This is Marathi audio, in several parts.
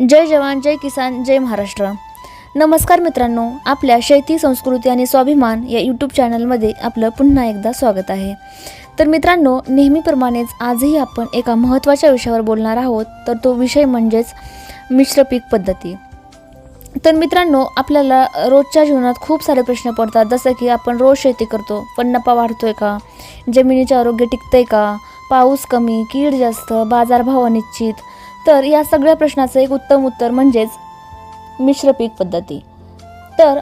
जय जवान जय किसान जय महाराष्ट्र. नमस्कार मित्रांनो आपल्या शेती संस्कृती आणि स्वाभिमान या यूट्यूब चॅनलमध्ये आपलं पुन्हा एकदा स्वागत आहे. तर मित्रांनो नेहमीप्रमाणेच आजही आपण एका महत्त्वाच्या विषयावर बोलणार आहोत तर तो विषय म्हणजेच मिश्र पीक पद्धती. तर मित्रांनो आपल्याला रोजच्या जीवनात खूप सारे प्रश्न पडतात जसं की आपण रोज शेती करतो पण नफा वाढतोय का? जमिनीचे आरोग्य टिकतंय का? पाऊस कमी कीड जास्त बाजारभाव अनिश्चित तर या सगळ्या प्रश्नाचं एक उत्तम उत्तर म्हणजेच मिश्र पीक पद्धती. तर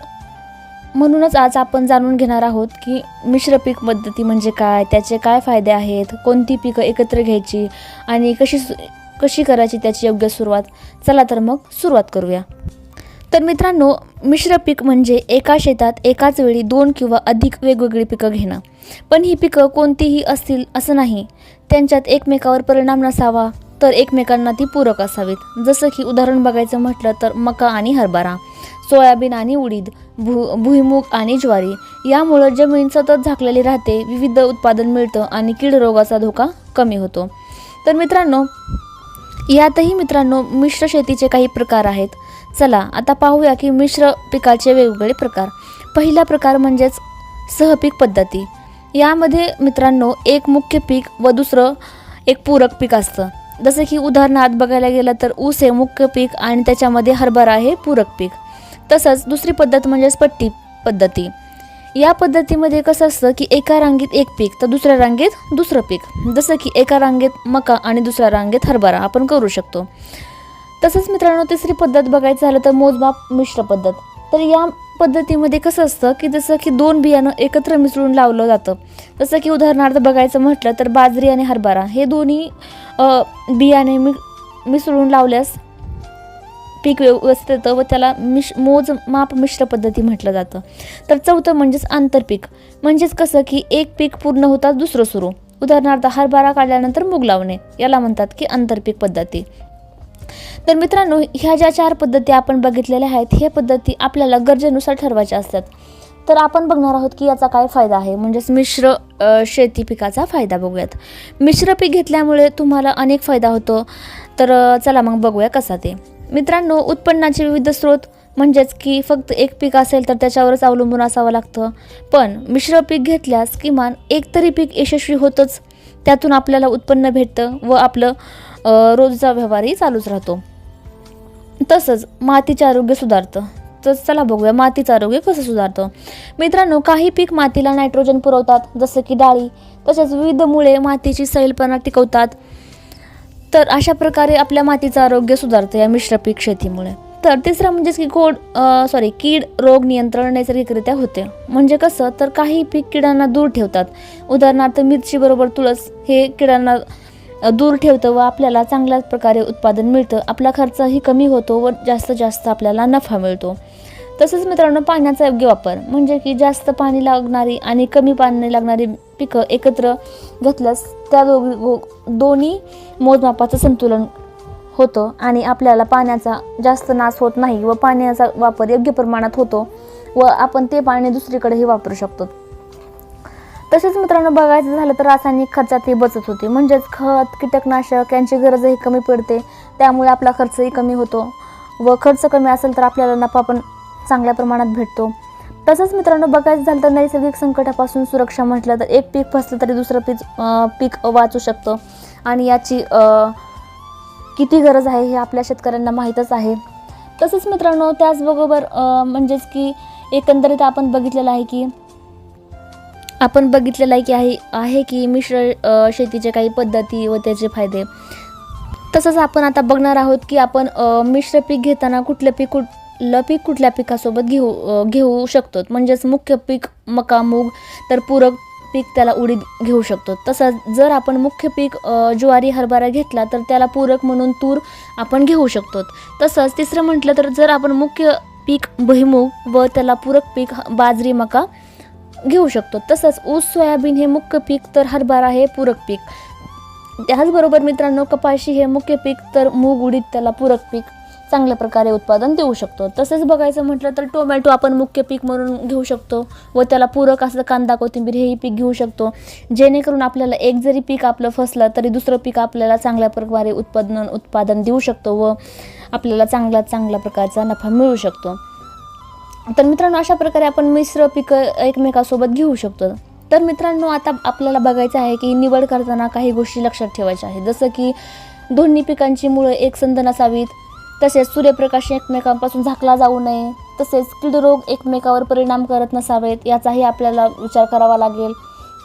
म्हणूनच आज आपण जाणून घेणार आहोत की मिश्र पीक पद्धती म्हणजे काय त्याचे काय फायदे आहेत कोणती पिकं एकत्र घ्यायची आणि कशी सु- कशी करायची त्याची योग्य सुरुवात. चला तर मग सुरुवात करूया. तर मित्रांनो मिश्र पीक म्हणजे एका शेतात एकाच वेळी दोन किंवा अधिक वेगवेगळी पिकं घेणं. पण ही पिकं कोणतीही असतील असं नाही. त्यांच्यात एकमेकावर परिणाम नसावा. तर एकमेकांना ती पूरक असावीत. जसं की उदाहरण बघायचं म्हटलं तर मका आणि हरभरा सोयाबीन आणि उडीद भू भुईमूग आणि ज्वारी. यामुळं जमीन सतत झाकलेली राहते विविध उत्पादन मिळतं आणि कीड रोगाचा धोका कमी होतो. तर मित्रांनो यातही मित्रांनो मिश्र शेतीचे काही प्रकार आहेत. चला आता पाहूया की मिश्र पिकाचे वेगवेगळे प्रकार. पहिला प्रकार म्हणजेच सहपीक पद्धती. यामध्ये मित्रांनो एक मुख्य पीक व दुसरं एक पूरक पीक असतं. जसं की उदाहरणार्थ बघायला गेलं तर ऊस हे मुख्य पीक आणि त्याच्यामध्ये हरभरा हे पूरक पीक. तसंच दुसरी पद्धत म्हणजेच पट्टी पद्धती. या पद्धतीमध्ये कसं असतं की एका रांगेत एक पीक तर दुसऱ्या रांगेत दुसरं पीक. जसं की एका रांगेत मका आणि दुसऱ्या रांगेत हरभरा आपण करू शकतो. तसंच मित्रांनो तिसरी पद्धत बघायचं झालं तर मोजमाप मिश्र पद्धत. तर या पद्धतीमध्ये कसं असतं की जसं की दोन बियाणं एकत्र मिसळून लावलं जातं. जसं की उदाहरणार्थ बघायचं म्हटलं तर बाजरी आणि हरभरा हे दोन्ही बियाणे मि मिसळून लावल्यास पीक व्यवस्थित येतं व त्याला मिश मोज माप मिश्र पद्धती म्हटलं जातं. तर चौथं म्हणजेच आंतरपीक म्हणजेच कसं की एक पीक पूर्ण होताच दुसरं सुरू. उदाहरणार्थ हरभरा काढल्यानंतर मूग लावणे. याला म्हणतात की आंतरपीक पद्धती. तर मित्रांनो ह्या ज्या चार पद्धती आपण बघितलेल्या आहेत ह्या पद्धती आपल्याला गरजेनुसार ठरवायच्या असतात. तर आपण बघणार आहोत की याचा काय फायदा आहे. म्हणजेच मिश्र शेती पिकाचा फायदा बघूयात. मिश्र पीक घेतल्यामुळे तुम्हाला अनेक फायदा होतो. तर चला मग बघूया कसा ते. मित्रांनो उत्पन्नाचे विविध स्रोत म्हणजेच की फक्त एक पीक असेल तर त्याच्यावरच अवलंबून असावं लागतं. पण मिश्र पीक घेतल्यास किमान एक तरी पीक यशस्वी होतंच. त्यातून आपल्याला उत्पन्न भेटतं व आपलं रोजचा व्यवहारही चालूच राहतो. तसंच मातीचे आरोग्य सुधारतं. तर चला बघूया मातीचं आरोग्य कसं सुधारतं. मित्रांनो काही पीक मातीला नायट्रोजन पुरवतात जसं की डाळी. तसेच विविध मुळे मातीची सैलपणा टिकवतात. तर अशा प्रकारे आपल्या मातीचं आरोग्य सुधारतं या मिश्र पीक शेतीमुळे. तर तिसरं म्हणजेच की कोड सॉरी कीड रोग नियंत्रण नैसर्गिकरित्या होते. म्हणजे कसं? तर काही पीक किडांना दूर ठेवतात. उदाहरणार्थ मिरचीबरोबर तुळस हे किडांना दूर ठेवतं व आपल्याला चांगल्याच प्रकारे उत्पादन मिळतं. आपला खर्चही कमी होतो व जास्तीत जास्त आपल्याला नफा मिळतो. तसंच मित्रांनो पाण्याचा योग्य वापर. म्हणजे की जास्त पाणी लागणारी आणि कमी पाणी लागणारी पिकं एकत्र घेतल्यास त्या दोघी दोन्ही मोजमापाचं संतुलन होतं आणि आपल्याला पाण्याचा जास्त नाश होत नाही व पाण्याचा वापर योग्य प्रमाणात होतो व आपण ते पाणी दुसरीकडेही वापरू शकतो. तसेच मित्रांनो बघायचं झालं तर रासायनिक खर्चातही बचत होते. म्हणजेच खत कीटकनाशक यांची गरजही कमी पडते. त्यामुळे आपला खर्चही कमी होतो व खर्च कमी असेल तर आपल्याला नफा पण चांगल्या प्रमाणात भेटतो. तसंच मित्रांनो बघायचं झालं तर नैसर्गिक संकटापासून सुरक्षा म्हटलं तर एक पीक फसलं तरी दुसरं पीक पीक वाचू शकतं. आणि याची किती गरज आहे हे आपल्या शेतकऱ्यांना माहीतच आहे. तसंच मित्रांनो त्याचबरोबर म्हणजेच की एकंदरीत आपण बघितलेलं आहे की आपण बघितलेलं आहे की आहे आहे की मिश्र शेतीचे काही पद्धती व त्याचे फायदे. तसंच आपण आता बघणार आहोत की आपण मिश्र पीक घेताना कुठलं पीक कुठ ल पीक कुठल्या पिकासोबत घेऊ घेऊ शकतो म्हणजेच मुख्य पीक मका मूग तर पूरक पीक त्याला उडीद घेऊ शकतो तसंच जर आपण मुख्य पीक ज्वारी हरभरा घेतला तर त्याला पूरक म्हणून तूर आपण घेऊ शकतो तसंच तिसरं म्हटलं तर जर आपण मुख्य पीक भुईमूग व त्याला पूरक पीक बाजरी मका घेऊ शकतो तसंच ऊस सोयाबीन हे मुख्य पीक तर हरभरा हे पूरक पीक. त्याचबरोबर मित्रांनो कपाशी हे मुख्य पीक तर मूग उडीद त्याला पूरक पीक चांगल्या प्रकारे उत्पादन देऊ शकतो. तसेच बघायचं म्हटलं तर टोमॅटो आपण मुख्य पीक म्हणून घेऊ शकतो व त्याला पूरक असं कांदा कोथिंबीर हेही पीक घेऊ शकतो. जेणेकरून आपल्याला एक जरी पीक आपलं फसलं तरी दुसरं पीक आपल्याला चांगल्या प्रकारे उत्पादन उत्पादन देऊ शकतो व आपल्याला चांगला चांगल्या प्रकारचा नफा मिळू शकतो. तर मित्रांनो अशा प्रकारे आपण मिश्र पिकं एकमेकासोबत घेऊ शकतो. तर मित्रांनो आता आपल्याला बघायचं आहे की निवड करताना काही गोष्टी लक्षात ठेवायच्या आहेत. जसं की दोन्ही पिकांची मुळं एकसंध नसावीत तसेच सूर्यप्रकाश एकमेकांपासून झाकला जाऊ नये तसेच कीड रोग एकमेकावर परिणाम करत नसावेत याचाही आपल्याला विचार करावा लागेल.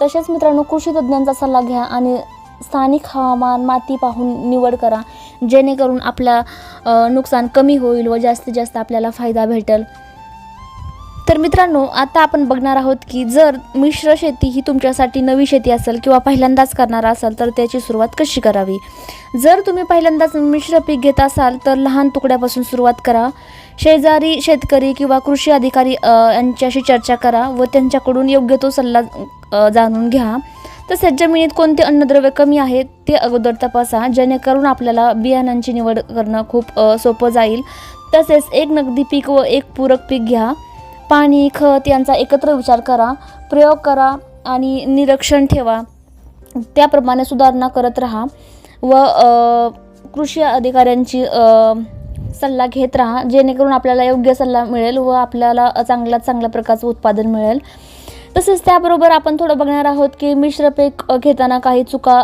तसेच मित्रांनो कृषी तज्ज्ञांचा सल्ला घ्या आणि स्थानिक हवामान माती पाहून निवड करा जेणेकरून आपला नुकसान कमी होईल व जास्तीत जास्त आपल्याला फायदा भेटेल. तर मित्रांनो आता आपण बघणार आहोत की जर मिश्र शेती ही तुमच्यासाठी नवी शेती असेल किंवा पहिल्यांदाच करणार असाल तर त्याची सुरुवात कशी करावी? जर तुम्ही पहिल्यांदाच मिश्र पीक घेत असाल तर लहान तुकड्यापासून सुरुवात करा. शेजारी शेतकरी किंवा कृषी अधिकारी यांच्याशी चर्चा करा व त्यांच्याकडून योग्य तो सल्ला जाणून घ्या. तसेच जमिनीत कोणते अन्नद्रव्य कमी आहेत ते अगोदर तपासा जेणेकरून आपल्याला बियाणांची निवड करणं खूप सोपं जाईल. तसेच एक नगदी पीक व एक पूरक पीक घ्या. पाणी खत यांचा एकत्र विचार करा प्रयोग करा आणि निरीक्षण ठेवा. त्याप्रमाणे सुधारणा करत राहा व कृषी अधिकाऱ्यांची सल्ला घेत राहा जेणेकरून आपल्याला योग्य सल्ला मिळेल व आपल्याला चांगल्यात चांगल्या प्रकारचं उत्पादन मिळेल. तसेच त्याबरोबर आपण थोडं बघणार आहोत की मिश्र पीक घेताना काही चुका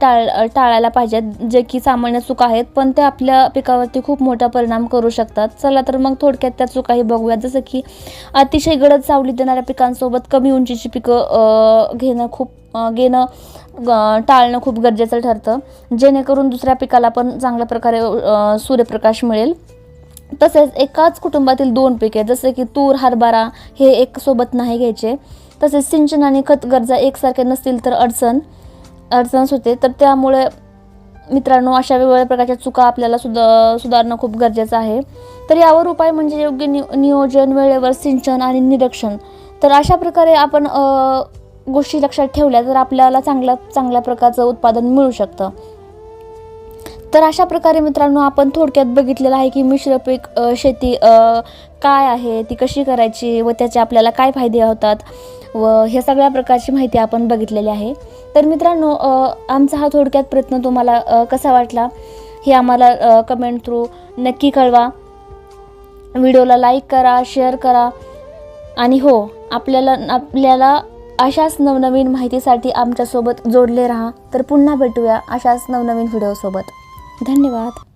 टाळ टाळायला पाहिजेत जे की सामान्य चुका आहेत पण ते आपल्या पिकावरती खूप मोठा परिणाम करू शकतात. चला तर मग थोडक्यात त्या चुकाही बघूयात. जसं की अतिशय गडद सावली देणाऱ्या पिकांसोबत कमी उंचीची पिकं घेणं खूप घेणं टाळणं खूप गरजेचं ठरतं. जेणेकरून दुसऱ्या पिकाला पण चांगल्या प्रकारे सूर्यप्रकाश मिळेल. तसेच एकाच कुटुंबातील दोन पिके जसे की तूर हरभरा हे एक सोबत नाही घ्यायचे. तसेच सिंचन आणि खत गरजा एकसारख्या नसतील तर अडचण अडचणच होते. तर त्यामुळे मित्रांनो अशा वेगवेगळ्या प्रकारच्या चुका आपल्याला सुधा सुधारणं खूप गरजेचं आहे. तर यावर उपाय म्हणजे योग्य नि नियोजन वेळेवर सिंचन आणि निरीक्षण. तर अशा प्रकारे आपण गोष्टी लक्षात ठेवल्या तर आपल्याला चांगल्या चांगल्या प्रकारचं उत्पादन मिळू शकतं. तर अशा प्रकारे मित्रांनो आपण थोडक्यात बघितलेलं आहे की मिश्र पीक शेती काय आहे ती कशी करायची व त्याचे आपल्याला काय फायदे होतात व हे सगळ्या प्रकारची माहिती आपण बघितलेली आहे. तर मित्रांनो आमचा हा थोडक्यात प्रयत्न तुम्हाला कसा वाटला हे आम्हाला कमेंट थ्रू नक्की कळवा. व्हिडिओला लाईक करा शेअर करा आणि हो आपल्याला आपल्याला अशाच नवनवीन माहितीसाठी आमच्यासोबत जोडले राहा. तर पुन्हा भेटूया अशाच नवनवीन व्हिडिओसोबत धन्यवाद.